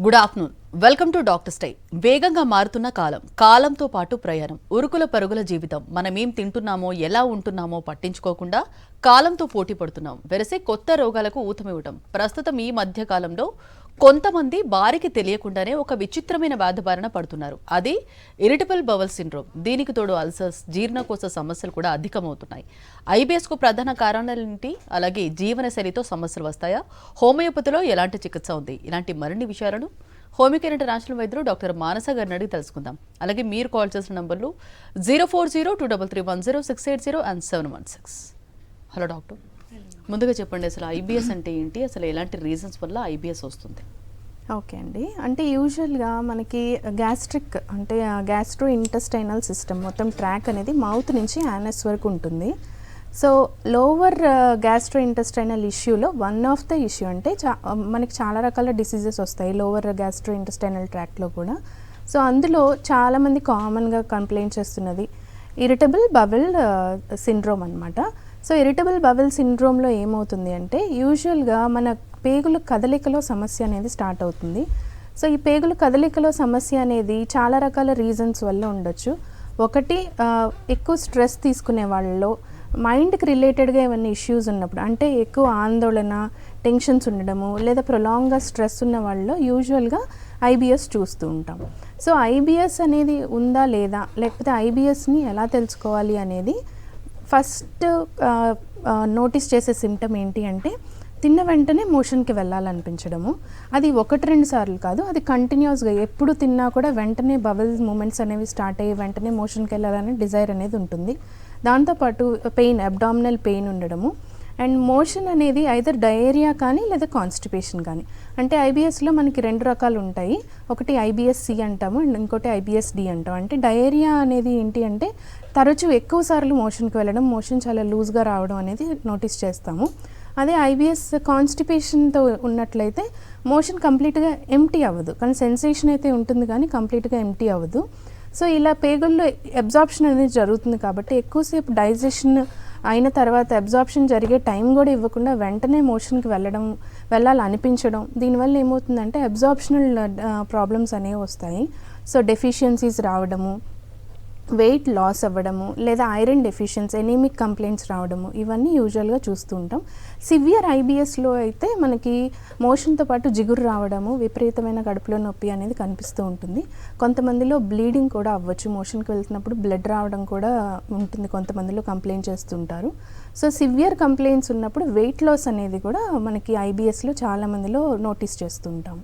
Good afternoon welcome to doctor స్టై వేగంగా మారుతున్న కాలం కాలంతో పాటు ప్రయాణం. ఉరుకుల పరుగుల జీవితం. మనం ఏం తింటున్నామో ఎలా ఉంటున్నామో పట్టించుకోకుండా కాలంతో పోటీ పడుతున్నాం. వెరసే కొత్త రోగాలకు ఊతమివ్వటం. ప్రస్తుతం ఈ మధ్య కాలంలో కొంతమంది వారికి తెలియకుండానే ఒక విచిత్రమైన వ్యాధి బారిన పడుతున్నారు. అది ఇరిటబుల్ బవల్ సిండ్రోమ్. దీనికి తోడు అల్సర్స్ జీర్ణకోశ సమస్యలు కూడా అధికమవుతున్నాయి. ఐబిఎస్కు ప్రధాన కారణాలేంటి అలాగే జీవనశైలితో సమస్యలు వస్తాయా? హోమియోపతిలో ఎలాంటి చికిత్స ఉంది? ఇలాంటి మరిన్ని విషయాలను హోమియోకేర్ ఇంటర్నేషనల్ వైద్యులు డాక్టర్ మానస గారిని అడిగి తెలుసుకుందాం. అలాగే మీరు కాల్ చేసిన నంబర్లు zero four zero two double three one zero six eight zero and seven one six. Hello doctor. ముందుగా చెప్పండి అసలు ఐబిఎస్ అంటే ఏంటి? అసలు ఎలాంటి రీజన్స్ వల్ల ఐబిఎస్ వస్తుంది? ఓకే అండి. అంటే యూజువల్గా మనకి గ్యాస్ట్రిక్ అంటే గ్యాస్ట్రో ఇంటెస్టైనల్ సిస్టమ్ మొత్తం ట్రాక్ అనేది మౌత్ నుంచి యానస్ వరకు ఉంటుంది. సో లోవర్ గ్యాస్ట్రో ఇంటెస్టైనల్ ఇష్యూలో వన్ ఆఫ్ ద ఇష్యూ అంటే చా మనకి చాలా రకాల డిసీజెస్ వస్తాయి లోవర్ గ్యాస్ట్రో ఇంటెస్టైనల్ ట్రాక్లో కూడా. సో అందులో చాలామంది కామన్గా కంప్లైంట్ చేస్తున్నది ఇరిటబుల్ బబుల్ సిండ్రోమ్ అనమాట సో ఇరిటబుల్ బబుల్ సిండ్రోమ్లో ఏమవుతుంది అంటే యూజువల్గా మన పేగుల కదలికలో సమస్య అనేది స్టార్ట్ అవుతుంది. సో ఈ పేగుల కదలికలో సమస్య అనేది చాలా రకాల రీజన్స్ వల్ల ఉండొచ్చు. ఒకటి ఎక్కువ స్ట్రెస్ తీసుకునే వాళ్ళలో మైండ్కి రిలేటెడ్గా ఏమైనా ఇష్యూస్ ఉన్నప్పుడు అంటే ఎక్కువ ఆందోళన టెన్షన్స్ ఉండడము లేదా ప్రొలాంగ్గా స్ట్రెస్ ఉన్న వాళ్ళలో యూజువల్గా ఐబిఎస్ చూస్తూ ఉంటాం. సో ఐబిఎస్ అనేది ఉందా లేదా లేకపోతే ఐబిఎస్ని ఎలా తెలుసుకోవాలి అనేది ఫస్ట్ నోటీస్ చేసే సిమ్టమ్ ఏంటి అంటే తిన్న వెంటనే మోషన్కి వెళ్ళాలనిపించడము. అది ఒకటి రెండు సార్లు కాదు అది కంటిన్యూస్గా ఎప్పుడు తిన్నా కూడా వెంటనే బబుల్ మూమెంట్స్ అనేవి స్టార్ట్ అయ్యి వెంటనే మోషన్కి వెళ్ళాలని డిజైర్ అనేది ఉంటుంది. దాంతోపాటు పెయిన్ అబ్డామినల్ పెయిన్ ఉండడము. అండ్ మోషన్ అనేది ఐదర్ డయేరియా కానీ లేదా కాన్స్టిపేషన్ కానీ. అంటే ఐబిఎస్లో మనకి రెండు రకాలు ఉంటాయి. ఒకటి ఐబిఎస్సి అంటాము అండ్ ఇంకోటి ఐబిఎస్డి అంటాం అంటే డయేరియా అనేది ఏంటి అంటే తరచూ ఎక్కువ సార్లు మోషన్కి వెళ్ళడం మోషన్ చాలా లూజ్గా రావడం అనేది నోటీస్ చేస్తాము. అదే ఐబిఎస్ కాన్స్టిపేషన్తో ఉన్నట్లయితే మోషన్ కంప్లీట్గా ఎంటీ అవ్వదు. కానీ సెన్సేషన్ అయితే ఉంటుంది కానీ కంప్లీట్గా ఎంటీ అవ్వదు. సో ఇలా పేగుల్లో అబ్జార్ప్షన్ అనేది జరుగుతుంది కాబట్టి ఎక్కువసేపు డైజెషన్ అయిన తర్వాత అబ్జార్ప్షన్ జరిగే టైం కూడా ఇవ్వకుండా వెంటనే మోషన్కి వెళ్ళడం వెళ్ళాలి అనిపించడం దీనివల్ల ఏమవుతుందంటే అబ్జార్ప్షనల్ ప్రాబ్లమ్స్ uh, అనేవి వస్తాయి. సో డెఫిషియన్సీస్ రావడము వెయిట్ లాస్ అవ్వడము లేదా ఐరన్ డెఫిషియన్స్ ఎనీమిక్ కంప్లైంట్స్ రావడము ఇవన్నీ యూజువల్గా చూస్తూ ఉంటాం. సివియర్ ఐబిఎస్లో అయితే మనకి మోషన్తో పాటు జిగురు రావడము విపరీతమైన కడుపులో నొప్పి అనేది కనిపిస్తూ ఉంటుంది. కొంతమందిలో బ్లీడింగ్ కూడా అవ్వచ్చు. మోషన్కి వెళ్తున్నప్పుడు బ్లడ్ రావడం కూడా ఉంటుంది. కొంతమందిలో కంప్లైంట్ చేస్తుంటారు సో సివియర్ కంప్లైంట్స్ ఉన్నప్పుడు వెయిట్ లాస్ అనేది కూడా మనకి ఐబిఎస్లో చాలామందిలో నోటీస్ చేస్తుంటాం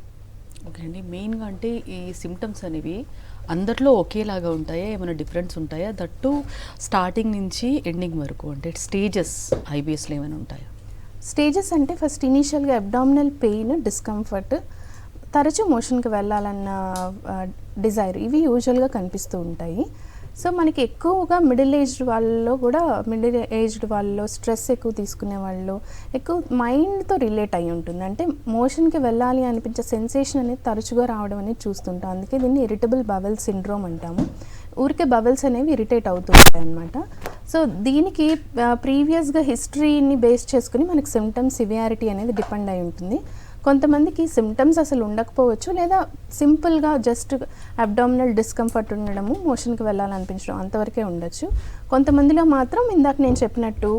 ఓకే అండి. మెయిన్గా అంటే ఈ సిమ్టమ్స్ అనేవి అందరిలో ఒకేలాగా ఉంటాయా? ఏమైనా డిఫరెన్స్ ఉంటాయా? దట్టు స్టార్టింగ్ నుంచి ఎండింగ్ వరకు అంటే స్టేజెస్ ఐబీఎస్లో ఏమైనా ఉంటాయా? స్టేజెస్ అంటే ఫస్ట్ ఇనీషియల్గా అబ్డామినల్ పెయిన్ డిస్కంఫర్ట్ తరచూ మోషన్కి వెళ్ళాలన్న uh, డిజైర్ ఇవి యూజువల్గా కనిపిస్తూ ఉంటాయి. సో మనకి ఎక్కువగా మిడిల్ ఏజ్డ్ వాళ్ళలో కూడా మిడిల్ ఏజ్డ్ వాళ్ళలో స్ట్రెస్ ఎక్కువ తీసుకునే వాళ్ళు ఎక్కువ మైండ్తో రిలేట్ అయి ఉంటుంది. అంటే మోషన్కి వెళ్ళాలి అనిపించే సెన్సేషన్ అనేది తరచుగా రావడం అనేది చూస్తుంటాం. అందుకే దీన్ని ఇరిటబుల్ బబల్ సిండ్రోమ్ అంటాము. ఊరికే బబల్స్ అనేవి ఇరిటేట్ అవుతుంటాయి అనమాట సో దీనికి ప్రీవియస్గా హిస్టరీని బేస్ చేసుకుని మనకి సిమ్టమ్స్ సివియారిటీ అనేది డిపెండ్ అయి ఉంటుంది. కొంతమందికి సిమ్టమ్స్ అసలు ఉండకపోవచ్చు లేదా సింపుల్గా జస్ట్ అబ్డామినల్ డిస్కంఫర్ట్ ఉండడము మోషన్కి వెళ్ళాలనిపించడం అంతవరకే ఉండొచ్చు. కొంతమందిలో మాత్రం ఇందాక నేను చెప్పినట్టు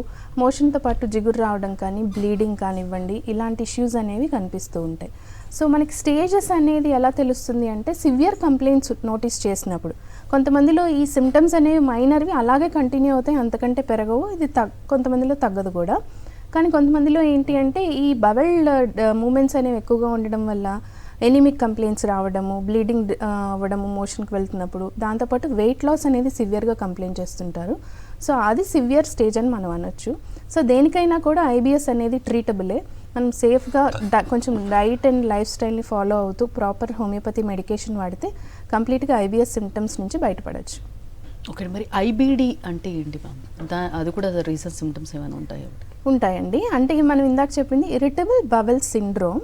మోషన్తో పాటు జిగురు రావడం కానీ బ్లీడింగ్ కానివ్వండి ఇలాంటి ఇష్యూస్ అనేవి కనిపిస్తూ ఉంటాయి. సో మనకి స్టేజెస్ అనేది ఎలా తెలుస్తుంది అంటే సివియర్ కంప్లైంట్స్ నోటీస్ చేసినప్పుడు. కొంతమందిలో ఈ సిమ్టమ్స్ అనేవి మైనర్వి అలాగే కంటిన్యూ అవుతాయి అంతకంటే పెరగవు ఇది తగ్ కొంతమందిలో తగ్గదు కూడా. కానీ కొంతమందిలో ఏంటి అంటే ఈ బబల్ మూమెంట్స్ అనేవి ఎక్కువగా ఉండడం వల్ల ఎనిమిక్ కంప్లైంట్స్ రావడము బ్లీడింగ్ అవ్వడము మోషన్కి వెళ్తున్నప్పుడు దాంతోపాటు వెయిట్ లాస్ అనేది సివియర్గా కంప్లైంట్ చేస్తుంటారు. సో అది సివియర్ స్టేజ్ అని మనం అనొచ్చు. సో దేనికైనా కూడా ఐబిఎస్ అనేది ట్రీటబులే. మనం సేఫ్గా కొంచెం డైట్ అండ్ లైఫ్ స్టైల్ని ఫాలో అవుతూ ప్రాపర్ హోమియోపతి మెడికేషన్ వాడితే కంప్లీట్గా ఐబిఎస్ సిమ్టమ్స్ నుంచి బయటపడవచ్చు ఓకే మరి ఐబీడీ అంటే ఏంటి మ్యామ్? దా అది కూడా రీసెంట్ సిమ్టమ్స్ ఏమైనా ఉంటాయా? ఉంటాయండి. అంటే మనం ఇందాక చెప్పింది ఇరిటబుల్ బవెల్ సిండ్రోమ్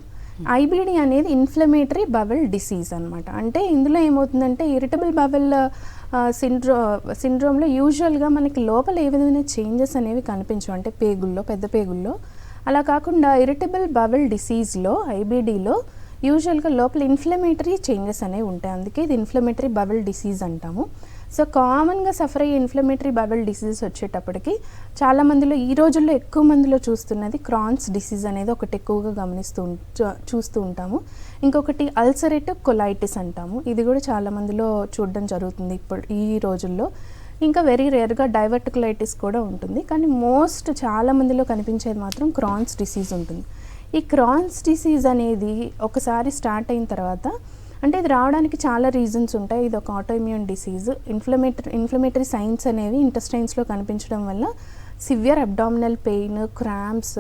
ఐబీడీ అనేది ఇన్ఫ్లమేటరీ బవెల్ డిసీజ్ అనమాట అంటే ఇందులో ఏమవుతుందంటే ఇరిటబుల్ బవెల్ సిండ్రో సిండ్రోమ్లో యూజువల్గా మనకి లోపల ఏ విధమైన చేంజెస్ అనేవి కనిపించవు. అంటే పేగుల్లో పెద్ద పేగుల్లో. అలా కాకుండా ఇరిటబుల్ బవెల్ డిసీజ్లో ఐబీడీలో యూజువల్గా లోపల ఇన్ఫ్లమేటరీ చేంజెస్ అనేవి ఉంటాయి. అందుకే ఇది ఇన్ఫ్లమేటరీ బబల్ డిసీజ్ అంటాము. సో కామన్గా సఫర్ అయ్యే ఇన్ఫ్లమేటరీ బబల్ డిసీజెస్ వచ్చేటప్పటికి చాలా మందిలో ఈ రోజుల్లో ఎక్కువ మందిలో చూస్తున్నది క్రాన్స్ డిసీజ్ అనేది ఒకటి ఎక్కువగా గమనిస్తూ చూస్తూ ఉంటాము. ఇంకొకటి అల్సరేటివ్ కొలైటిస్ అంటాము. ఇది కూడా చాలా మందిలో చూడడం జరుగుతుంది ఇప్పుడు ఈ రోజుల్లో. ఇంకా వెరీ రేర్గా డైవర్టికులైటిస్ కూడా ఉంటుంది. కానీ మోస్ట్ చాలా మందిలో కనిపించేది మాత్రం క్రాన్స్ డిసీజ్ ఉంటుంది. ఈ క్రాన్స్ డిసీజ్ అనేది ఒకసారి స్టార్ట్ అయిన తర్వాత అంటే ఇది రావడానికి చాలా రీజన్స్ ఉంటాయి. ఇది ఒక autoimmune disease inflammatory inflammatory signs అనేవి ఇంటెస్టైన్స్లో కనిపించడం వల్ల severe abdominal pain cramps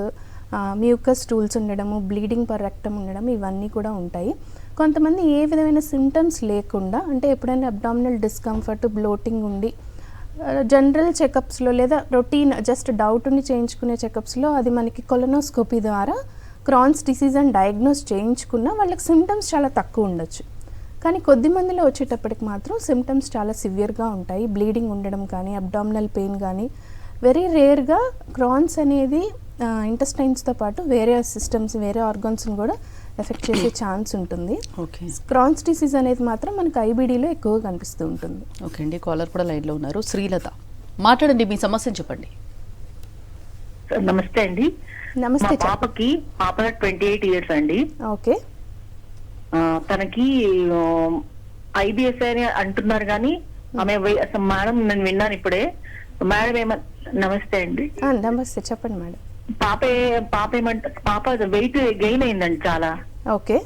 mucus stools ఉండడము బ్లీడింగ్ పర్ రెక్టమ్ ఉండడం ఇవన్నీ కూడా ఉంటాయి. కొంతమంది ఏ విధమైన సిమ్టమ్స్ లేకుండా అంటే ఎప్పుడైనా అబ్డామినల్ డిస్కంఫర్ట్ బ్లోటింగ్ ఉండి జనరల్ చెకప్స్లో లేదా రొటీన్ జస్ట్ డౌట్ని చేయించుకునే చెకప్స్లో అది మనకి కొలనోస్కోపీ ద్వారా క్రాన్స్ డిసీజ్ అని డయాగ్నోస్ చేయించుకున్న వాళ్ళకి సిమ్టమ్స్ చాలా తక్కువ ఉండొచ్చు. కానీ కొద్ది మందిలో వచ్చేటప్పటికి మాత్రం సిమ్టమ్స్ చాలా సివియర్గా ఉంటాయి. బ్లీడింగ్ ఉండడం కానీ అబ్డామినల్ పెయిన్ కానీ వెరీ రేర్గా క్రాన్స్ అనేది ఇంటెస్టైన్స్తో పాటు వేరే సిస్టమ్స్ వేరే ఆర్గన్స్ని కూడా ఎఫెక్ట్ చేసే ఛాన్స్ ఉంటుంది. ఓకే క్రాన్స్ డిసీజ్ అనేది మాత్రం మనకు ఐబీడీలో ఎక్కువగా కనిపిస్తూ ఉంటుంది. ఓకే అండి. కాలర్ కూడా లైన్లో ఉన్నారు. శ్రీలత మాట్లాడండి మీ సమస్యను చెప్పండి. నమస్తే అండి. నమస్తే పాపకి పాప ట్వంటీ ఎయిట్ ఇయర్స్ అండి. ఓకే. తనకి ఐబిఎస్ అని అంటున్నారు కానీ ఆమె మేడం నేను విన్నాను ఇప్పుడే. మేడం ఏమ నమస్తే అండి. నమస్తే చెప్పండి మేడం. పాప పాప ఏమంట పాప వెయిట్ గెయిన్ అయిందండి చాలా. ఓకే.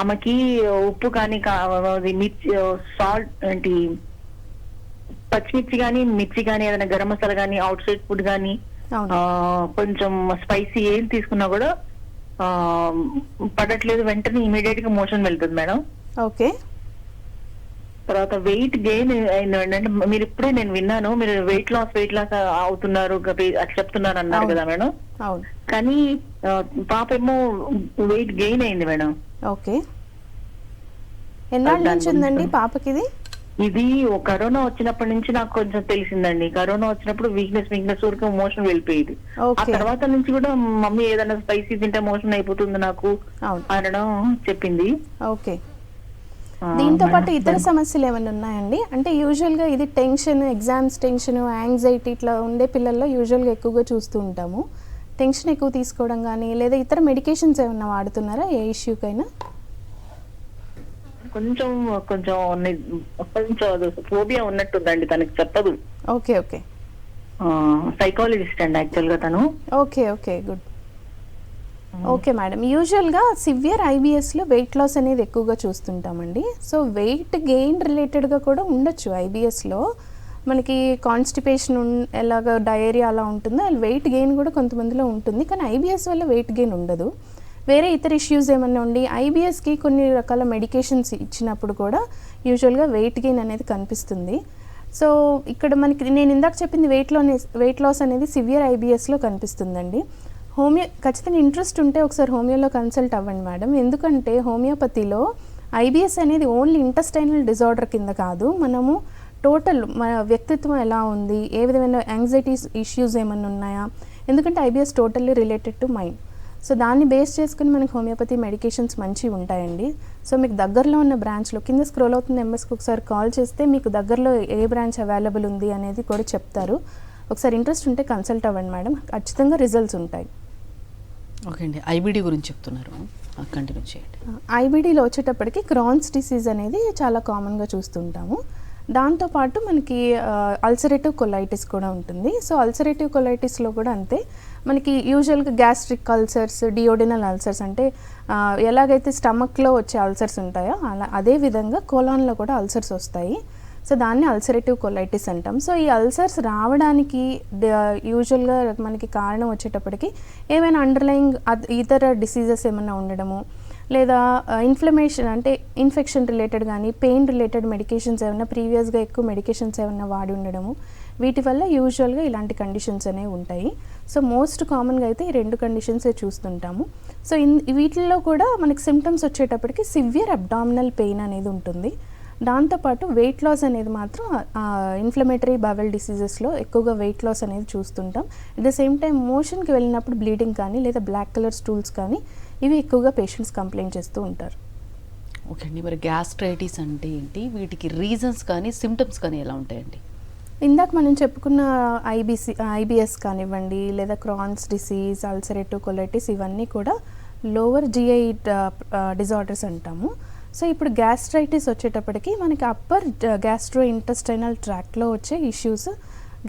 ఆమెకి ఉప్పు కానీ మిర్చి సాల్ట్ ఏంటి పచ్చిమిర్చి కానీ మిర్చి కానీ ఏదైనా గరం మసాలా కానీ అవుట్ సైడ్ ఫుడ్ కానీ కొంచెం స్పైసీ ఏం తీసుకున్నా కూడా పడట్లేదు వెంటనే ఇమీడియట్గా మోషన్ వెళ్తుంది మేడం. ఓకే. తర్వాత వెయిట్ గెయిన్ అంటే మీరు ఇప్పుడే నేను విన్నాను మీరు వెయిట్ లాస్ వెయిట్ లాస్ అవుతున్నారు అట్లా చెప్తున్నారు అన్నారు. కదా మేడం. కానీ పాప ఏమో వెయిట్ గెయిన్ అయింది మేడం. ఓకే. ఎన్నాళ్ళ నుంచి ఉందండి పాపకి ఇది? ఇది కరోనా వచ్చినప్పటి నుంచి నాకు కొంచెం తెలిసిందండి. కరోనా వచ్చినప్పుడు వీక్నెస్ వీక్నెస్ వరకు మోషన్ వెళ్ళిపోయేది. ఆ తర్వాత నుంచి కూడా మమ్మీ ఏదైనా స్పైసీ తింటే మోషన్ అయిపోతుంది నాకు అనడం చెప్పింది. ఓకే దీంతో పాటు ఇతర సమస్యలు ఏమైనా ఉన్నాయండి? అంటే యూజువల్గా ఇది టెన్షన్ ఎగ్జామ్స్ టెన్షన్ యాంగ్జైటీ ఇట్లా ఉండే పిల్లల్లో యూజువల్గా ఎక్కువగా చూస్తూ ఉంటాము. టెన్షన్ ఎక్కువ తీసుకోవడం కానీ లేదా ఇతర మెడికేషన్స్ ఏమైనా వాడుతున్నారా? ఏ ఇష్యూకైనా కొంచెం కొంచెం కొంచెం ఫోబియా ఉన్నట్టుందండి తనకి చెప్పదు. Okay okay. సైకాలజిస్ట్ అండి యాక్చువల్గా తను. Okay okay good. Okay madam. యూజువల్గా సివియర్ ఐబిఎస్లో వెయిట్ లాస్ అనేది ఎక్కువగా చూస్తుంటామండి. సో వెయిట్ గెయిన్ రిలేటెడ్గా కూడా ఉండొచ్చు ఐబిఎస్లో. మనకి కాన్స్టిపేషన్ ఎలాగ డయేరియా అలా ఉంటుందో వెయిట్ గెయిన్ కూడా కొంతమందిలో ఉంటుంది. కానీ ఐబిఎస్ వల్ల వెయిట్ గెయిన్ ఉండదు. వేరే ఇతర ఇష్యూస్ ఏమన్నా ఉండి ఐబిఎస్కి కొన్ని రకాల మెడికేషన్స్ ఇచ్చినప్పుడు కూడా యూజువల్గా వెయిట్ గెయిన్ అనేది కనిపిస్తుంది. సో ఇక్కడ మనకి నేను ఇందాక చెప్పింది వెయిట్లోనే వెయిట్ లాస్ అనేది సివియర్ ఐబిఎస్లో కనిపిస్తుందండి. హోమియో ఖచ్చితంగా ఇంట్రెస్ట్ ఉంటే ఒకసారి హోమియోలో కన్సల్ట్ అవ్వండి మేడం. ఎందుకంటే హోమియోపతిలో ఐబిఎస్ అనేది ఓన్లీ ఇంటెస్టైనల్ డిజార్డర్ కింద కాదు. మనము టోటల్ మన వ్యక్తిత్వం ఎలా ఉంది ఏ విధమైన యాంగ్జైటీస్ ఇష్యూస్ ఏమైనా ఉన్నాయా? ఎందుకంటే IBS totally related to mind so దాన్ని బేస్ చేసుకుని మనకి హోమియోపతి మెడికేషన్స్ మంచివి ఉంటాయండి. సో మీకు దగ్గరలో ఉన్న బ్రాంచ్లో కింద స్క్రోల్ అవుతున్న ఎంఎస్కి ఒకసారి కాల్ చేస్తే మీకు దగ్గరలో ఏ బ్రాంచ్ అవైలబుల్ ఉంది అనేది కూడా చెప్తారు. ఒకసారి ఇంట్రెస్ట్ ఉంటే కన్సల్ట్ అవ్వండి మేడం. ఖచ్చితంగా రిజల్ట్స్ ఉంటాయి. ఓకే అండి. ఐబిడి గురించి చెప్తున్నారు. కంటిన్యూ చేయండి. ఐబిడిలో వచ్చేటప్పటికి క్రాన్స్ డిసీజ్ అనేది చాలా కామన్గా చూస్తుంటాము. దాంతోపాటు మనకి అల్సరేటివ్ కొలైటిస్ కూడా ఉంటుంది. సో అల్సరేటివ్ కొలైటిస్లో కూడా అంతే. మనకి యూజువల్గా గ్యాస్ట్రిక్ అల్సర్స్ డియోడినల్ అల్సర్స్ అంటే ఎలాగైతే స్టమక్లో వచ్చే అల్సర్స్ ఉంటాయో అలా అదే విధంగా కోలాన్లో కూడా అల్సర్స్ వస్తాయి. సో దాన్ని అల్సరేటివ్ కొలైటిస్ అంటాం. సో ఈ అల్సర్స్ రావడానికి యూజువల్గా మనకి కారణం వచ్చేటప్పటికి ఏమైనా అండర్లయింగ్ ఇతర డిసీజెస్ ఏమైనా ఉండడము లేదా ఇన్ఫ్లమేషన్ అంటే ఇన్ఫెక్షన్ రిలేటెడ్ కానీ పెయిన్ రిలేటెడ్ మెడికేషన్స్ ఏమైనా ప్రీవియస్గా ఎక్కువ మెడికేషన్స్ ఏమైనా వాడి ఉండడము వీటి వల్ల యూజువల్గా ఇలాంటి కండిషన్స్ అనేవి ఉంటాయి. సో మోస్ట్ కామన్గా అయితే ఈ రెండు కండిషన్సే చూస్తుంటాము. సో ఇన్ వీటిల్లో కూడా మనకి సిమ్టమ్స్ వచ్చేటప్పటికి సివియర్ అబ్డామినల్ పెయిన్ అనేది ఉంటుంది. దాంతోపాటు వెయిట్ లాస్ అనేది మాత్రం ఇన్ఫ్లమేటరీ బవెల్ డిసీజెస్లో ఎక్కువగా వెయిట్ లాస్ అనేది చూస్తుంటాం. అట్ ద సేమ్ టైం మోషన్కి వెళ్ళినప్పుడు బ్లీడింగ్ కానీ లేదా బ్లాక్ కలర్ స్టూల్స్ కానీ ఇవి ఎక్కువగా పేషెంట్స్ కంప్లైంట్ చేస్తూ ఉంటారు. ఓకే అండి. మరి గ్యాస్ట్రైటిస్ అంటే ఏంటి? వీటికి రీజన్స్ కానీ సిమ్టమ్స్ కానీ ఎలా ఉంటాయండి? ఇందాక మనం చెప్పుకున్న ఐబీసీ ఐబిఎస్ కానివ్వండి లేదా క్రాన్స్ డిసీజ్ అల్సరేటివ్ కొలైటిస్ ఇవన్నీ కూడా లోవర్ జిఐ డిజార్డర్స్ అంటాము. సో ఇప్పుడు గ్యాస్ట్రైటిస్ వచ్చేటప్పటికి మనకి అప్పర్ గ్యాస్ట్రో ఇంటెస్టైనల్ ట్రాక్లో వచ్చే ఇష్యూస్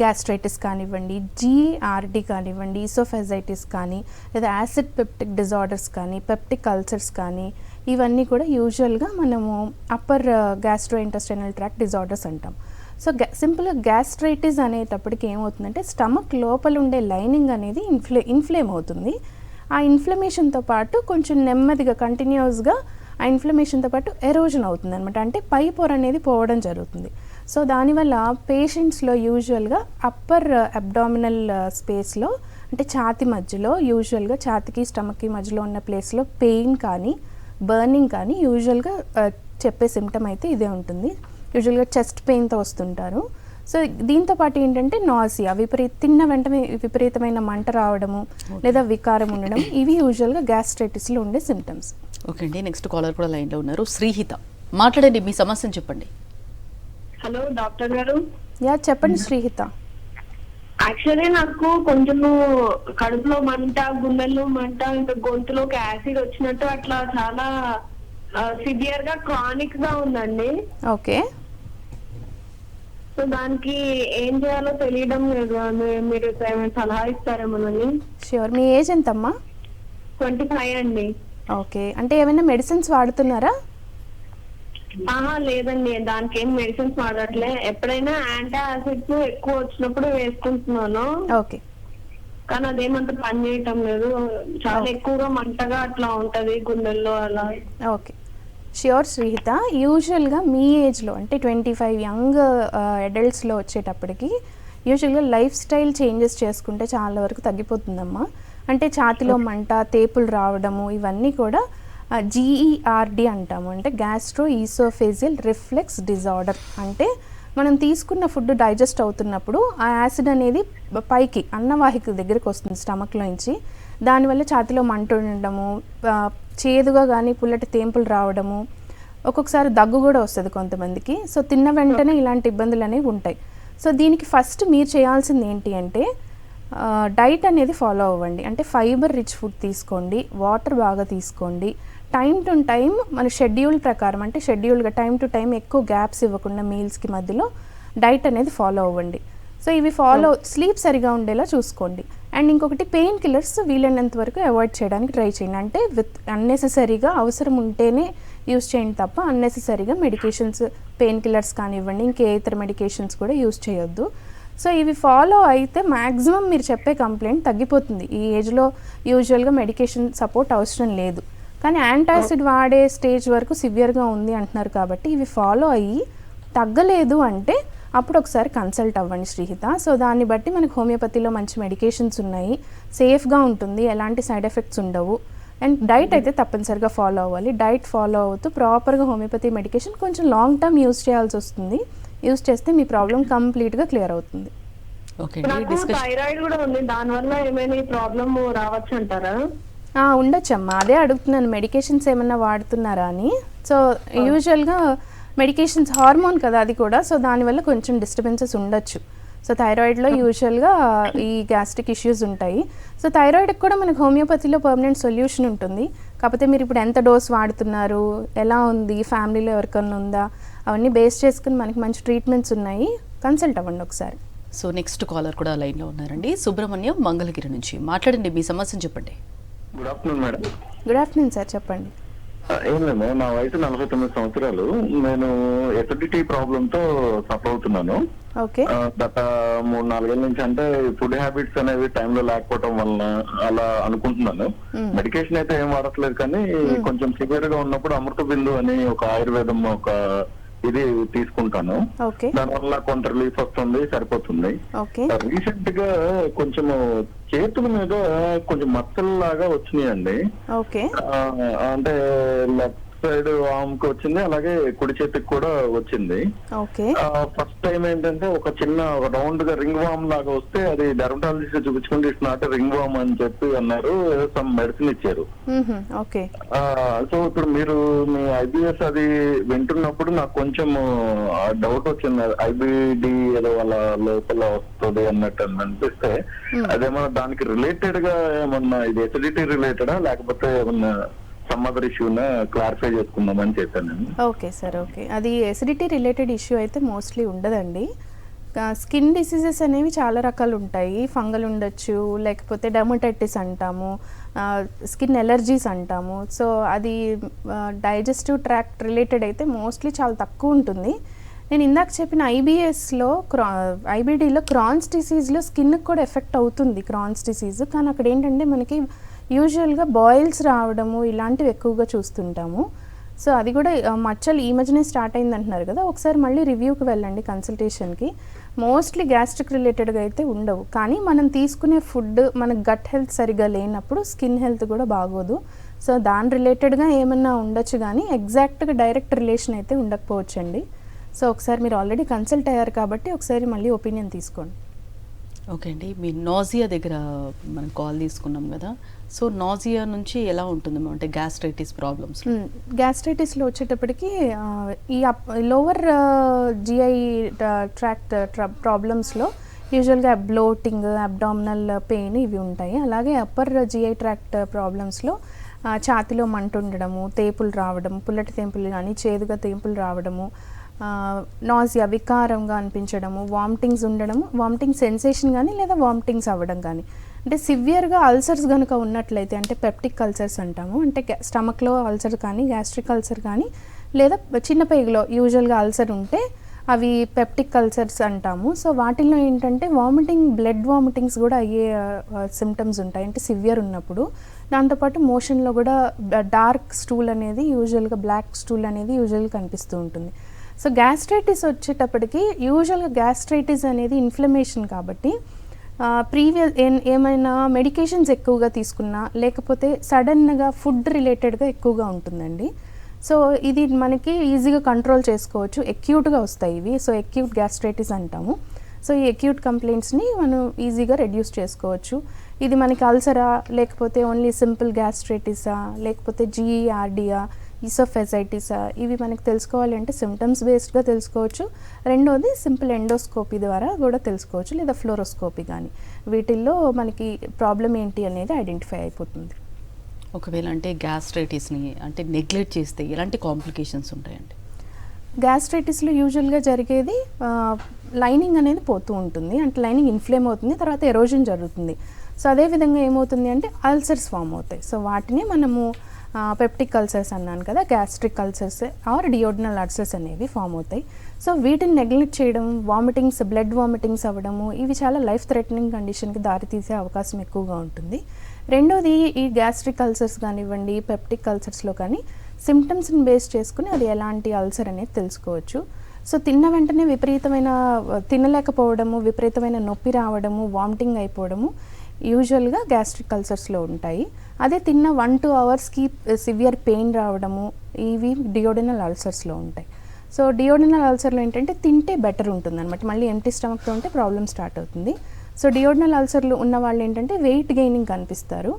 గ్యాస్ట్రైటిస్ కానివ్వండి జీఆర్డీ కానివ్వండి ఇసోఫెజైటిస్ కానీ లేదా యాసిడ్ పెప్టిక్ డిజార్డర్స్ కానీ పెప్టిక్ అల్సర్స్ కానీ ఇవన్నీ కూడా యూజువల్గా మనము upper gastrointestinal track disorders అంటాం. సో గ్యా సింపుల్గా గ్యాస్ట్రైటిస్ అనేటప్పటికి ఏమవుతుందంటే స్టమక్ లోపల ఉండే లైనింగ్ అనేది ఇన్ఫ్లే ఇన్ఫ్లేమ్ అవుతుంది. ఆ ఇన్ఫ్లమేషన్తో పాటు కొంచెం నెమ్మదిగా కంటిన్యూస్గా ఆ ఇన్ఫ్లమేషన్తో పాటు ఎరోజన్ అవుతుంది అనమాట అంటే పై పొర అనేది పోవడం జరుగుతుంది. సో దానివల్ల పేషెంట్స్లో యూజువల్గా అప్పర్ అబ్డామినల్ స్పేస్లో అంటే ఛాతి మధ్యలో యూజువల్గా ఛాతికి స్టమక్కి మధ్యలో ఉన్న ప్లేస్లో పెయిన్ కానీ బర్నింగ్ కానీ యూజువల్గా uh, చెప్పే సిమ్టమ్ అయితే ఇదే ఉంటుంది. యూజువల్గా చెస్ట్ పెయిన్తో వస్తుంటారు. సో దీంతో పాటు ఏంటంటే నాసియా విపరీత తిన్న వెంటనే విపరీతమైన మంట రావడము లేదా వికారం ఉండడం ఇవి యూజువల్గా గ్యాస్ట్రైటిస్లో ఉండే సిమ్టమ్స్ ఓకే అండి నెక్స్ట్ కాలర్ కూడా లైన్లో ఉన్నారు. శ్రీహిత మాట్లాడండి మీ సమస్యను చెప్పండి. హలో డాక్టర్ గారు. యా చెప్పండి శ్రీహిత. యాక్చువల్లీ నాకు కొంచెం కడుపులో మంట గుండెల్లో మంట ఇంకా గొంతులోకి యాసిడ్ వచ్చినట్టు అట్లా చాలా సివియర్గా క్రానిక్గా ఉందండి. ఓకే. సో దానికి ఏం చేయాలో తెలియడం లేదు. మీరు ఏమైనా సలహా ఇస్తారేమోనని ష్యూర్ మీ ఏజ్ ఎంతమ్మా? ట్వంటీ ఫైవ్ అండి. ఓకే అంటే ఏమైనా మెడిసిన్స్ వాడుతున్నారా? ఆహా లేదండి. దానికి ఏం మెడిసిన్స్ వాడట్లే. ఎప్పుడైనా యాంటీ యాసిడ్స్ ఎక్కువ వచ్చినప్పుడు వేసుకుంటున్నాను. ఓకే కానీ అదేమంత పని చేయటం లేదు. చాలా ఎక్కువగా మంటగా అట్లా ఉంటది గుండెల్లో అలా. ఓకే ష్యూర్ శ్రీహిత యూజువల్గా మీ ఏజ్లో అంటే ట్వంటీ ఫైవ్ యంగ్ అడల్ట్స్లో వచ్చేటప్పటికి యూజువల్గా లైఫ్ స్టైల్ చేంజెస్ చేసుకుంటే చాలా వరకు తగ్గిపోతుందమ్మా. అంటే ఛాతిలో మంట తేపులు రావడము ఇవన్నీ కూడా జీఈఆర్డి అంటాము. అంటే గ్యాస్ట్రో ఈసోఫేజియల్ రిఫ్లెక్స్ డిజార్డర్ అంటే మనం తీసుకున్న ఫుడ్ డైజెస్ట్ అవుతున్నప్పుడు ఆ యాసిడ్ అనేది పైకి అన్నవాహిక దగ్గరికి వస్తుంది స్టమక్లో నుంచి. దానివల్ల ఛాతిలో మంట ఉండడము చేదుగా కానీ పుల్లటి తేంపులు రావడము ఒక్కొక్కసారి దగ్గు కూడా వస్తుంది కొంతమందికి. సో తిన్న వెంటనే ఇలాంటి ఇబ్బందులు అనేవి ఉంటాయి. సో దీనికి ఫస్ట్ మీరు చేయాల్సింది ఏంటి అంటే డైట్ అనేది ఫాలో అవ్వండి. అంటే ఫైబర్ రిచ్ ఫుడ్ తీసుకోండి వాటర్ బాగా తీసుకోండి. టైం టు టైం మన షెడ్యూల్ ప్రకారం అంటే షెడ్యూల్గా టైం టు టైం ఎక్కువ గ్యాప్స్ ఇవ్వకుండా మీల్స్కి మధ్యలో డైట్ అనేది ఫాలో అవ్వండి. సో ఇవి ఫాలో స్లీప్ సరిగా ఉండేలా చూసుకోండి. అండ్ ఇంకొకటి పెయిన్ కిల్లర్స్ వీలైనంత వరకు అవాయిడ్ చేయడానికి ట్రై చేయండి. అంటే విత్ అన్నెసెసరీగా అవసరం ఉంటేనే యూస్ చేయండి తప్ప అన్నెసెసరీగా మెడికేషన్స్ పెయిన్ కిల్లర్స్ కానివ్వండి ఇంకే ఇతర మెడికేషన్స్ కూడా యూస్ చేయొద్దు. సో ఇవి ఫాలో అయితే మ్యాక్సిమం మీరు చెప్పే కంప్లైంట్ తగ్గిపోతుంది. ఈ ఏజ్లో యూజువల్గా మెడికేషన్ సపోర్ట్ అవసరం లేదు. కానీ యాంటాసిడ్ వాడే స్టేజ్ వరకు సివియర్గా ఉంది అంటున్నారు కాబట్టి ఇవి ఫాలో అయ్యి తగ్గలేదు అంటే అప్పుడు ఒకసారి కన్సల్ట్ అవ్వండి శ్రీహిత. సో దాన్ని బట్టి మనకు హోమియోపతిలో మంచి మెడికేషన్స్ ఉన్నాయి. సేఫ్గా ఉంటుంది. ఎలాంటి సైడ్ ఎఫెక్ట్స్ ఉండవు. అండ్ డైట్ అయితే తప్పనిసరిగా ఫాలో అవ్వాలి. డైట్ ఫాలో అవుతూ ప్రాపర్గా హోమియోపతి మెడికేషన్ కొంచెం లాంగ్ టర్మ్ యూస్ చేయాల్సి వస్తుంది. యూస్ చేస్తే మీ ప్రాబ్లం కంప్లీట్గా క్లియర్ అవుతుంది. థైరాయిడ్ కూడా ఉంది. దాని వల్ల ఏమైనా ప్రాబ్లమ్ రావచ్చు అంటారా ఉండొచ్చమ్మా. అదే అడుగుతున్నాను. మెడికేషన్స్ ఏమన్నా వాడుతున్నారా అని. సో యూజువల్గా మెడికేషన్స్ హార్మోన్ కదా అది కూడా సో దానివల్ల కొంచెం డిస్టర్బెన్సెస్ ఉండొచ్చు. సో థైరాయిడ్లో యూజువల్గా ఈ గ్యాస్ట్రిక్ ఇష్యూస్ ఉంటాయి. సో థైరాయిడ్కి కూడా మనకు హోమియోపతిలో పర్మనెంట్ సొల్యూషన్ ఉంటుంది. కాకపోతే మీరు ఇప్పుడు ఎంత డోస్ వాడుతున్నారు ఎలా ఉంది ఫ్యామిలీలో ఎవరికన్నా ఉందా అవన్నీ బేస్ చేసుకుని మనకి మంచి ట్రీట్మెంట్స్ ఉన్నాయి. కన్సల్ట్ అవ్వండి ఒకసారి. సో నెక్స్ట్ కాలర్ కూడా లైన్లో ఉన్నారండి. సుబ్రహ్మణ్యం మంగళగిరి నుంచి మాట్లాడండి మీ సమస్యను చెప్పండి. Good afternoon madam. Good afternoon sir చెప్పండి. ఏం లేదు నా వయసు నలభై తొమ్మిది సంవత్సరాలు. నేను ఎసిడిటీ ప్రాబ్లమ్తో సఫర్ అవుతున్నాను. గత మూడు నాలుగేళ్ళ నుంచి అంటే ఫుడ్ హ్యాబిట్స్ అనేవి టైంలో లేకపోవడం వలన అలా అనుకుంటున్నాను. మెడికేషన్ అయితే ఏం వాడట్లేదు కానీ కొంచెం సివియర్గా ఉన్నప్పుడు అమృత బిందు అని ఒక ఆయుర్వేదం ఒక ఇది తీసుకుంటాను. ఓకే. దానివల్ల కొంత రిలీఫ్ వస్తుంది సరిపోతుంది. రీసెంట్గా కొంచెము చేతుల మీద కొంచెం మచ్చలు లాగా వచ్చినాయండి అంటే సైడ్ ఆమ్కి వచ్చింది అలాగే కుడి చేతికి కూడా వచ్చింది. ఓకే. ఫస్ట్ టైం ఏంటంటే ఒక చిన్న రౌండ్గా రింగ్ వామ్ లాగా వస్తే అది డెర్మటాలజిస్ట్ చూపించుకుంటే ఇట్స్ నాట్ రింగ్ వామ్ అని చెప్పి అన్నారు సమ్ మెడిసిన్ ఇచ్చారు. ఓకే. సో ఇప్పుడు మీరు మీ ఐబిఎస్ అది వింటున్నప్పుడు నాకు కొంచెం డౌట్ వచ్చింది. ఐబిడి ఏదో వాళ్ళ లోపల వస్తుంది అన్నట్టు అని అనిపిస్తే అదేమన్నా దానికి రిలేటెడ్గా ఏమన్నా ఇది ఎసిడిటీ రిలేటెడా లేకపోతే ఏమన్నా సమ్ అదర్ ఇష్యూనా క్లారిఫై చేసుకుందామని చెప్పాను నేను. Okay sir okay. అది ఎసిడిటీ రిలేటెడ్ ఇష్యూ అయితే మోస్ట్లీ ఉండదండి. స్కిన్ డిసీజెస్ అనేవి చాలా రకాలు ఉంటాయి. ఫంగల్ ఉండొచ్చు లేకపోతే డెమోటైటిస్ అంటాము స్కిన్ ఎలర్జీస్ అంటాము. సో అది డైజెస్టివ్ ట్రాక్ట్ రిలేటెడ్ అయితే మోస్ట్లీ చాలా తక్కువ ఉంటుంది. నేను ఇందాక చెప్పిన ఐబిఎస్లో క్రా ఐబిడిలో క్రాన్స్ డిసీజ్లో స్కిన్కి కూడా ఎఫెక్ట్ అవుతుంది క్రాన్స్ డిసీజ్ కానీ అక్కడ ఏంటంటే మనకి యూజువల్గా బాయిల్స్ రావడము ఇలాంటివి ఎక్కువగా చూస్తుంటాము. సో అది కూడా మచ్చలు ఈ మధ్యనే స్టార్ట్ అయింది అంటున్నారు కదా ఒకసారి మళ్ళీ రివ్యూకి వెళ్ళండి కన్సల్టేషన్కి. మోస్ట్లీ గ్యాస్ట్రిక్ రిలేటెడ్గా అయితే ఉండవు. కానీ మనం తీసుకునే ఫుడ్ మన గట్ హెల్త్ సరిగా లేనప్పుడు స్కిన్ హెల్త్ కూడా బాగోదు. సో దాని రిలేటెడ్గా ఏమన్నా ఉండొచ్చు కానీ ఎగ్జాక్ట్గా డైరెక్ట్ రిలేషన్ అయితే ఉండకపోవచ్చండి. సో ఒకసారి మీరు ఆల్రెడీ కన్సల్ట్ అయ్యారు కాబట్టి ఒకసారి మళ్ళీ ఒపీనియన్ తీసుకోండి. ఓకే అండి. మీ నాజియా దగ్గర మనం కాల్ తీసుకున్నాం కదా. సో నాజియా నుంచి ఎలా ఉంటుంది అంటే గ్యాస్ట్రైటిస్ ప్రాబ్లమ్స్. గ్యాస్ట్రైటిస్లో వచ్చేటప్పటికి ఈ లోవర్ జిఐ ట్రాక్ట్ ప్రాబ్లమ్స్లో యూజువల్గా బ్లోటింగ్ అబ్డామినల్ పెయిన్ ఇవి ఉంటాయి. అలాగే అప్పర్ జిఐ ట్రాక్ట్ ప్రాబ్లమ్స్లో ఛాతిలో మంట ఉండడము తేపులు రావడం పుల్లటి తేంపులు కానీ చేదుగా తేంపులు రావడము నాజియా వికారంగా అనిపించడము వామిటింగ్స్ ఉండడము వామిటింగ్ సెన్సేషన్ కానీ లేదా వామిటింగ్స్ అవ్వడం కానీ అంటే సివియర్గా అల్సర్స్ కనుక ఉన్నట్లయితే అంటే పెప్టిక్ అల్సర్స్ అంటాము అంటే స్టమక్లో అల్సర్ కానీ గ్యాస్ట్రిక్ అల్సర్ కానీ లేదా చిన్న పేగులో యూజువల్గా అల్సర్ ఉంటే అవి పెప్టిక్ అల్సర్స్ అంటాము. సో వాటిల్లో ఏంటంటే వామిటింగ్ బ్లడ్ వామిటింగ్స్ కూడా అయ్యే సిమ్టమ్స్ ఉంటాయి. అంటే సివియర్ ఉన్నప్పుడు. దాంతోపాటు మోషన్లో కూడా డార్క్ స్టూల్ అనేది యూజువల్గా బ్లాక్ స్టూల్ అనేది యూజువల్గా కనిపిస్తూ ఉంటుంది. సో గ్యాస్ట్రైటిస్ వచ్చేటప్పటికి యూజువల్గా గ్యాస్ట్రైటిస్ అనేది ఇన్ఫ్లమేషన్ కాబట్టి ప్రీవియస్ ఏమైనా మెడికేషన్స్ ఎక్కువగా తీసుకున్నా లేకపోతే సడన్గా ఫుడ్ రిలేటెడ్గా ఎక్కువగా ఉంటుందండి. సో ఇది మనకి ఈజీగా కంట్రోల్ చేసుకోవచ్చు. ఎక్యూట్గా వస్తాయి ఇవి. సో ఎక్యూట్ గ్యాస్ట్రైటిస్ అంటాము. సో ఈ ఎక్యూట్ కంప్లైంట్స్ని మనం ఈజీగా రెడ్యూస్ చేసుకోవచ్చు. ఇది మనకి అల్సరా లేకపోతే ఓన్లీ సింపుల్ గ్యాస్ట్రైటిసా లేకపోతే జీఈఆర్డియా ఈసోఫెజైటిసా ఇవి మనకి తెలుసుకోవాలి అంటే సిమ్టమ్స్ బేస్డ్గా తెలుసుకోవచ్చు. రెండోది సింపుల్ ఎండోస్కోపీ ద్వారా కూడా తెలుసుకోవచ్చు లేదా ఫ్లోరోస్కోపీ కానీ వీటిల్లో మనకి ప్రాబ్లం ఏంటి అనేది ఐడెంటిఫై అయిపోతుంది. ఒకవేళ అంటే గ్యాస్ట్రైటిస్ని అంటే నెగ్లెక్ట్ చేస్తే ఎలాంటి కాంప్లికేషన్స్ ఉంటాయండి? గ్యాస్ట్రైటిస్లో యూజువల్గా జరిగేది లైనింగ్ అనేది పోతూ ఉంటుంది. అంటే లైనింగ్ ఇన్ఫ్లేమ్ అవుతుంది తర్వాత ఎరోజన్ జరుగుతుంది. సో అదేవిధంగా ఏమవుతుంది అంటే అల్సర్స్ ఫామ్ అవుతాయి. సో వాటిని మనము పెప్టిక్ అల్సర్స్ అన్నాను కదా gastric ulcers or duodenal ulcers అనేవి ఫామ్ అవుతాయి. సో వీటిని నెగ్లెక్ట్ చేయడం వామిటింగ్స్ బ్లడ్ వామిటింగ్స్ అవ్వడము ఇవి చాలా లైఫ్ థ్రెటనింగ్ కండిషన్కి దారితీసే అవకాశం ఎక్కువగా ఉంటుంది. రెండోది ఈ గ్యాస్ట్రిక్ అల్సర్స్ కానివ్వండి పెప్టిక్ అల్సర్స్లో కానీ సిమ్టమ్స్ని బేస్ చేసుకుని అది ఎలాంటి అల్సర్ అనేది తెలుసుకోవచ్చు. సో తిన్న వెంటనే విపరీతమైన తినలేకపోవడము విపరీతమైన నొప్పి రావడము వామిటింగ్ అయిపోవడము యూజువల్గా గ్యాస్ట్రిక్ అల్సర్స్లో ఉంటాయి. అదే తిన్న వన్ టూ అవర్స్కి సివియర్ పెయిన్ రావడము ఇవి డియోడినల్ అల్సర్స్లో ఉంటాయి. సో డియోడినల్ అల్సర్లో ఏంటంటే తింటే బెటర్ ఉంటుంది అనమాట మళ్ళీ ఎంటీ స్టమక్తో ఉంటే ప్రాబ్లమ్ స్టార్ట్ అవుతుంది. సో డియోడినల్ అల్సర్లు ఉన్న వాళ్ళు ఏంటంటే వెయిట్ గెయినింగ్ కనిపిస్తారు.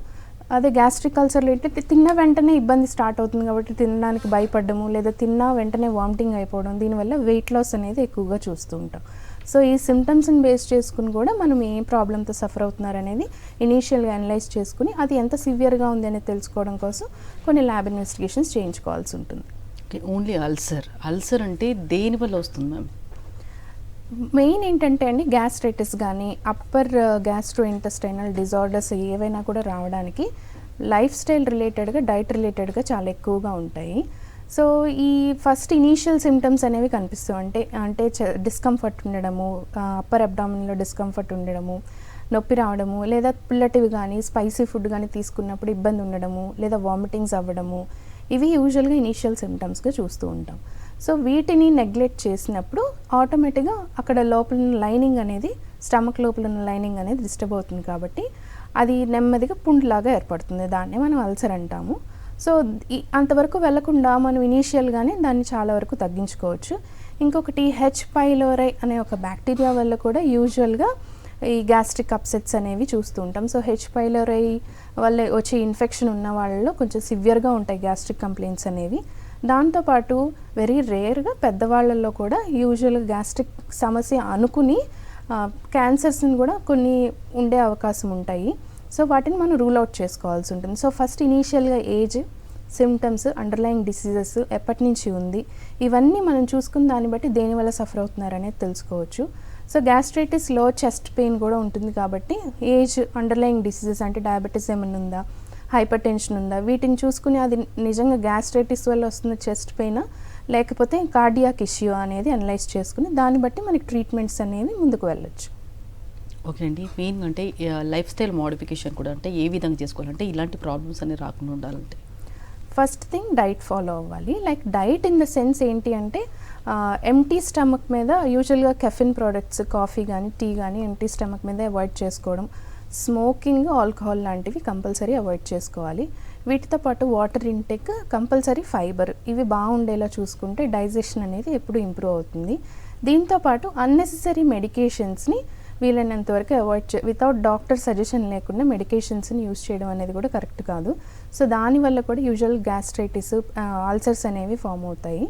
అదే గ్యాస్ట్రిక్ అల్సర్లు ఏంటంటే తిన్న వెంటనే ఇబ్బంది స్టార్ట్ అవుతుంది కాబట్టి తినడానికి భయపడము లేదా తిన్నా వెంటనే వామిటింగ్ అయిపోవడం దీనివల్ల వెయిట్ లాస్ అనేది ఎక్కువగా చూస్తూ ఉంటాం. సో ఈ సిమ్టమ్స్ని బేస్ చేసుకుని కూడా మనం ఏ ప్రాబ్లంతో సఫర్ అవుతున్నారు అనేది ఇనీషియల్గా అనలైజ్ చేసుకుని అది ఎంత సివియర్గా ఉంది అనేది తెలుసుకోవడం కోసం కొన్ని ల్యాబ్ ఇన్వెస్టిగేషన్స్ చేయించుకోవాల్సి ఉంటుంది. ఓకే ఓన్లీ అల్సర్ అల్సర్ అంటే దేని వల్ల వస్తుంది మ్యామ్ మెయిన్ ఏంటంటే అండి గ్యాస్ట్రైటిస్ కానీ అప్పర్ గ్యాస్ట్రో ఇంటెస్టైనల్ డిజార్డర్స్ ఏవైనా కూడా రావడానికి లైఫ్ స్టైల్ రిలేటెడ్గా డైట్ రిలేటెడ్గా చాలా ఎక్కువగా ఉంటాయి. సో ఈ ఫస్ట్ ఇనీషియల్ సిమ్టమ్స్ అనేవి కనిపిస్తాయి అంటే అంటే డిస్కంఫర్ట్ ఉండడము అప్పర్ అబ్డామిన్లో డిస్కంఫర్ట్ ఉండడము నొప్పి రావడము లేదా పుల్లటివి కానీ స్పైసీ ఫుడ్ కానీ తీసుకున్నప్పుడు ఇబ్బంది ఉండడము లేదా వామిటింగ్స్ అవ్వడము ఇవి యూజువల్గా ఇనీషియల్ సిమ్టమ్స్గా చూస్తూ ఉంటాం. సో వీటిని నెగ్లెక్ట్ చేసినప్పుడు ఆటోమేటిక్గా అక్కడ లోపల ఉన్న లైనింగ్ అనేది స్టమక్ లోపల ఉన్న లైనింగ్ అనేది డిస్టర్బ్ అవుతుంది కాబట్టి అది నెమ్మదిగా పుండ్లాగా ఏర్పడుతుంది. దాన్నే మనం అల్సర్ అంటాము. సో ఈ- అంతవరకు వెళ్ళకుండా మనం ఇనీషియల్గానే దాన్ని చాలా వరకు తగ్గించుకోవచ్చు. ఇంకొకటి హెచ్ పైలోరై అనే ఒక బ్యాక్టీరియా వల్ల కూడా యూజువల్గా ఈ గ్యాస్ట్రిక్ అప్సెట్స్ అనేవి చూస్తూ ఉంటాం. సో హెచ్ పైలోరై వల్ల వచ్చే ఇన్ఫెక్షన్ ఉన్న వాళ్ళలో కొంచెం సివియర్గా ఉంటాయి గ్యాస్ట్రిక్ కంప్లైంట్స్ అనేవి. దాంతోపాటు వెరీ రేర్గా పెద్దవాళ్ళల్లో కూడా యూజువల్గా గ్యాస్ట్రిక్ సమస్య అనుకుని క్యాన్సర్స్ని కూడా కొన్ని ఉండే అవకాశం ఉంటాయి. సో వాటిని మనం రూల్ అవుట్ చేసుకోవాల్సి ఉంటుంది. సో ఫస్ట్ ఇనీషియల్గా ఏజ్ సిమ్టమ్స్ అండర్లయింగ్ డిసీజెస్ ఎప్పటి నుంచి ఉంది ఇవన్నీ మనం చూసుకున్న దాన్ని బట్టి దేనివల్ల సఫర్ అవుతున్నారు అనేది తెలుసుకోవచ్చు. సో గ్యాస్ట్రైటిస్లో చెస్ట్ పెయిన్ కూడా ఉంటుంది కాబట్టి ఏజ్ అండర్లయింగ్ డిసీజెస్ అంటే డయాబెటీస్ ఏమైనా ఉందా హైపర్ టెన్షన్ ఉందా వీటిని చూసుకుని అది నిజంగా గ్యాస్ట్రైటిస్ వల్ల వస్తున్న చెస్ట్ పెయిన్ లేకపోతే కార్డియాక్ ఇష్యూ అనేది అనలైజ్ చేసుకుని దాన్ని బట్టి మనకి ట్రీట్మెంట్స్ అనేవి ముందుకు వెళ్ళొచ్చు. ఓకే అండి మెయిన్ అంటే లైఫ్ స్టైల్ మోడిఫికేషన్ కూడా అంటే ఏ విధంగా చేసుకోవాలంటే ఇలాంటి ప్రాబ్లమ్స్ అన్ని రాకుండా ఉండాలంటే. ఫస్ట్ థింగ్ డైట్ ఫాలో అవ్వాలి. Like diet in the sense ఏంటి అంటే ఎంటీ స్టమక్ మీద యూజువల్గా కెఫిన్ ప్రోడక్ట్స్ కాఫీ కానీ టీ కానీ ఎంటీ స్టమక్ మీద అవాయిడ్ చేసుకోవడం. స్మోకింగ్ ఆల్కహాల్ లాంటివి కంపల్సరీ అవాయిడ్ చేసుకోవాలి. వీటితో పాటు వాటర్ ఇంటేక్ కంపల్సరీ ఫైబర్ ఇవి బాగుండేలా చూసుకుంటే డైజెషన్ అనేది ఎప్పుడు ఇంప్రూవ్ అవుతుంది. దీంతో పాటు అన్నెసెసరీ మెడికేషన్స్ని వీలైనంత వరకు అవాయిడ్ చే వితౌట్ డాక్టర్ సజెషన్ లేకుండా మెడికేషన్స్ని యూజ్ చేయడం అనేది కూడా కరెక్ట్ కాదు. సో దానివల్ల కూడా యూజువల్ గ్యాస్ట్రైటిస్ ఆల్సర్స్ అనేవి ఫామ్ అవుతాయి.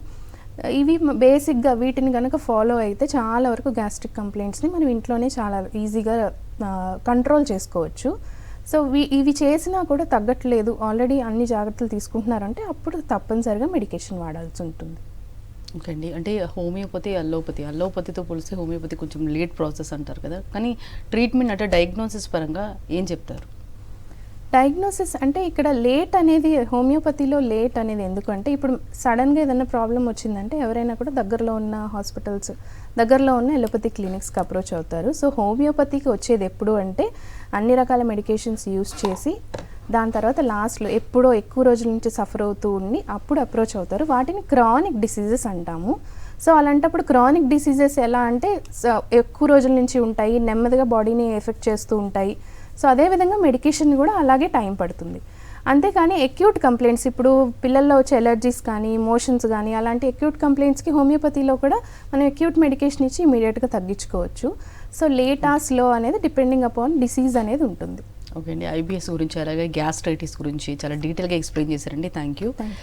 ఇవి బేసిక్గా వీటిని కనుక ఫాలో అయితే చాలా వరకు గ్యాస్ట్రిక్ కంప్లైంట్స్ని మనం ఇంట్లోనే చాలా ఈజీగా కంట్రోల్ చేసుకోవచ్చు. సో ఇవి చేసినా కూడా తగ్గట్లేదు. ఆల్రెడీ అన్ని జాగ్రత్తలు తీసుకుంటున్నారంటే అప్పుడు తప్పనిసరిగా మెడికేషన్ వాడాల్సి ఉంటుంది. ఓకే అండి. అంటే హోమియోపతి అల్లోపతి. అల్లోపతితో పోలిస్తే హోమియోపతి కొంచెం లేట్ ప్రాసెస్ అంటారు కదా. కానీ ట్రీట్మెంట్ అంటే డయాగ్నోసిస్ పరంగా ఏం చెప్తారు? డయాగ్నోసిస్ అంటే ఇక్కడ లేట్ అనేది హోమియోపతిలో లేట్ అనేది ఎందుకంటే ఇప్పుడు సడన్గా ఏదైనా ప్రాబ్లం వచ్చిందంటే ఎవరైనా కూడా దగ్గరలో ఉన్న హాస్పిటల్స్ దగ్గరలో ఉన్న ఎలోపతి క్లినిక్స్కి అప్రోచ్ అవుతారు. సో హోమియోపతికి వచ్చేది ఎప్పుడు అంటే అన్ని రకాల మెడికేషన్స్ యూస్ చేసి దాని తర్వాత లాస్ట్లో ఎప్పుడో ఎక్కువ రోజుల నుంచి సఫర్ అవుతూ ఉండి అప్పుడు అప్రోచ్ అవుతారు. వాటిని క్రానిక్ డిసీజెస్ అంటాము. సో అలాంటప్పుడు క్రానిక్ డిసీజెస్ ఎలా అంటే స- ఎక్కువ రోజుల నుంచి ఉంటాయి నెమ్మదిగా బాడీని ఎఫెక్ట్ చేస్తూ ఉంటాయి. సో అదేవిధంగా మెడికేషన్ కూడా అలాగే టైం పడుతుంది. అంతేకాని అక్యూట్ కంప్లైంట్స్ ఇప్పుడు పిల్లల్లో వచ్చే ఎలర్జీస్ కానీ మోషన్స్ కానీ అలాంటి అక్యూట్ కంప్లైంట్స్కి హోమియోపతిలో కూడా మనం అక్యూట్ మెడికేషన్ ఇచ్చి ఇమీడియట్గా తగ్గించుకోవచ్చు. సో లేట్ ఆ స్లో అనేది డిపెండింగ్ అపాన్ డిసీజ్ అనేది ఉంటుంది. ఓకే అండి ఐబిఎస్ గురించి అలాగే గ్యాస్ట్రైటిస్ గురించి చాలా డీటెయిల్గా ఎక్స్ప్లెయిన్ చేశారండి. Thank you